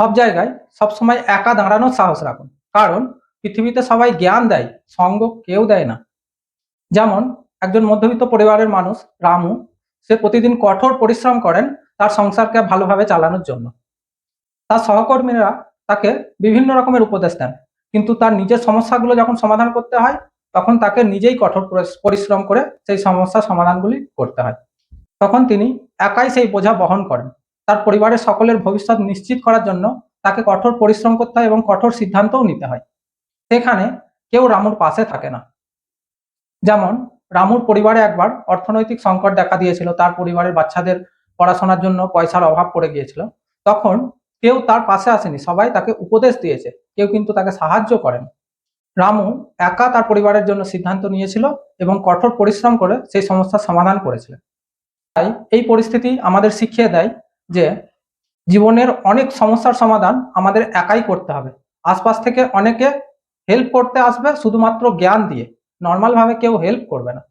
সব জায়গায় সবসময় একা দাঁড়ানোর সাহস রাখুন। কারণ পৃথিবীতে সবাই জ্ঞান দেয়, সঙ্গ কেউ দেয় না। যেমন একজন মধ্যবিত্ত পরিবারের মানুষ, রামু, সে প্রতিদিন কঠোর পরিশ্রম করেন তার সংসারকে ভালোভাবে চালানোর জন্য। তার সহকর্মীরা তাকে বিভিন্ন রকমের উপদেশ দেন, কিন্তু তার নিজের সমস্যাগুলো যখন সমাধান করতে হয়, তখন তাকে নিজেই কঠোর পরিশ্রম করে সেই সমস্যার সমাধানগুলি করতে হয়। তখন তিনি একাই সেই বোঝা বহন করেন। তার পরিবারের সকলের ভবিষ্যৎ নিশ্চিত করার জন্য তাকে কঠোর পরিশ্রম করতে হয় এবং কঠোর সিদ্ধান্তও নিতে হয়। সেখানে কেউ রামুর পাশে থাকে না। যেমন, রামুর পরিবারে একবার অর্থনৈতিক সংকট দেখা দিয়েছিল, তার পরিবারের বাচ্চাদের পড়াশোনার জন্য পয়সার অভাব পড়ে গিয়েছিল। তখন কেউ তার পাশে আসেনি, সবাই তাকে উপদেশ দিয়েছে, কেউ কিন্তু তাকে সাহায্য করেন। রামু একা তার পরিবারের জন্য সিদ্ধান্ত নিয়েছিল এবং কঠোর পরিশ্রম করে সেই সমস্যার সমাধান করেছিলেন। তাই এই পরিস্থিতি আমাদের শিখিয়ে দেয় যে জীবনের অনেক সমস্যার সমাধান আমাদের একাই করতে হবে। আশপাশ থেকে অনেকে হেল্প করতে আসবে শুধুমাত্র জ্ঞান দিয়ে। নর্মালভাবে কেউ হেল্প করবে না।